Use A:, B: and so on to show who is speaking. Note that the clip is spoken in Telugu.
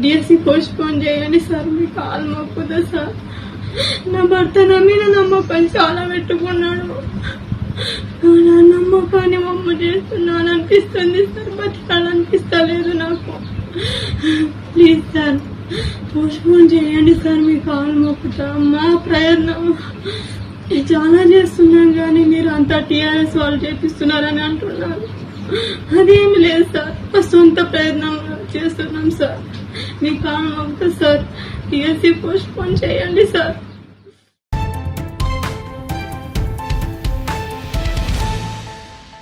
A: డిఎస్సి పోస్ట్ పోన్ చేయండి సార్ మీ కాలు మొక్కుతా సార్. నా భర్త నా మీద నమ్మకం చాలా పెట్టుకున్నాడు. నా నమ్మకాన్ని మమ్మ చేస్తున్నాను అనిపిస్తుంది సార్ బతకాలనిపిస్తలేదు నాకు. ప్లీజ్ సార్ పోస్ట్ పోన్ చేయండి సార్ మీ కాలు మొక్కుతా మా ప్రయత్నం. చాలా చేస్తున్నాం కానీ మీరు అంతా టీఆర్ఎస్ వాళ్ళు చేపిస్తున్నారని అంటున్నారు. అదేమి లేదు సార్ మా సొంత ప్రయత్నం చేస్తున్నాం సార్. మీ కారణం సార్ టీఎస్సీ పోస్ట్ పోన్ చేయండి సార్.